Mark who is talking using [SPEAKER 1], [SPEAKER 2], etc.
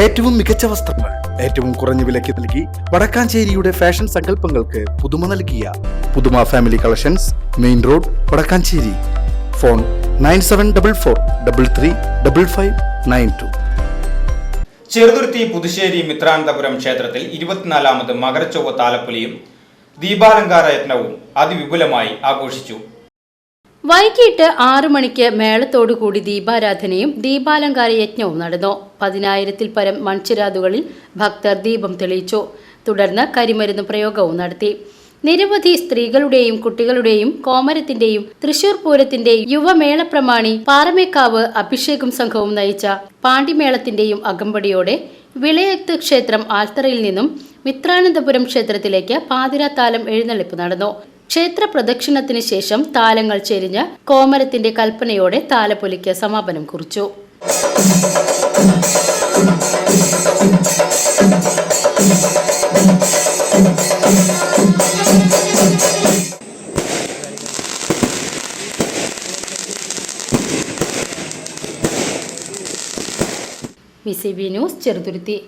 [SPEAKER 1] ഏറ്റവും മികച്ച വസ്ത്രങ്ങൾ ഏറ്റവും കുറഞ്ഞ വിലയ്ക്ക് നൽകി വടക്കാഞ്ചേരിയുടെ ഫാഷൻ സങ്കല്പങ്ങൾക്ക് പുതുമ നൽകിയ പുതുമ family collections main road Vadakkanchery. Phone nine seven double four double three double five nine two.
[SPEAKER 2] Cheruthuruthy Puthussery Mithranandapuram ക്ഷേത്രത്തിൽ ഇരുപത്തിനാലാമത് മകരച്ചൊവ്വ താലപ്പൊലിയും ദീപാലങ്കാര യത്നവും അതിവിപുലമായി ആഘോഷിച്ചു.
[SPEAKER 3] വൈകിട്ട് ആറു മണിക്ക് മേളത്തോടുകൂടി ദീപാരാധനയും ദീപാലങ്കാര യജ്ഞവും നടന്നു. പതിനായിരത്തിൽ പരം മൺചിരാതുകളിൽ ഭക്തർ ദീപം തെളിയിച്ചു. തുടർന്ന് കരിമരുന്ന് പ്രയോഗവും നടത്തി. നിരവധി സ്ത്രീകളുടെയും കുട്ടികളുടെയും കോമരത്തിന്റെയും തൃശൂർ പൂരത്തിന്റെയും യുവമേളപ്രമാണി പാറമേക്കാവ് അഭിഷേകും സംഘവും നയിച്ച പാണ്ടിമേളത്തിന്റെയും അകമ്പടിയോടെ വിളയത്ത് ക്ഷേത്രം ആൽത്തറയിൽ നിന്നും മിത്രാനന്തപുരം ക്ഷേത്രത്തിലേക്ക് പാതിരാത്താലം എഴുന്നള്ളിപ്പ് നടന്നു. ക്ഷേത്ര പ്രദക്ഷിണത്തിന് ശേഷം താലങ്ങൾ ചെരിഞ്ഞ് കോമരത്തിന്റെ കൽപ്പനയോടെ താലപ്പൊലിക്ക് സമാപനം കുറിച്ചു. V C B news Cheruthuruthy.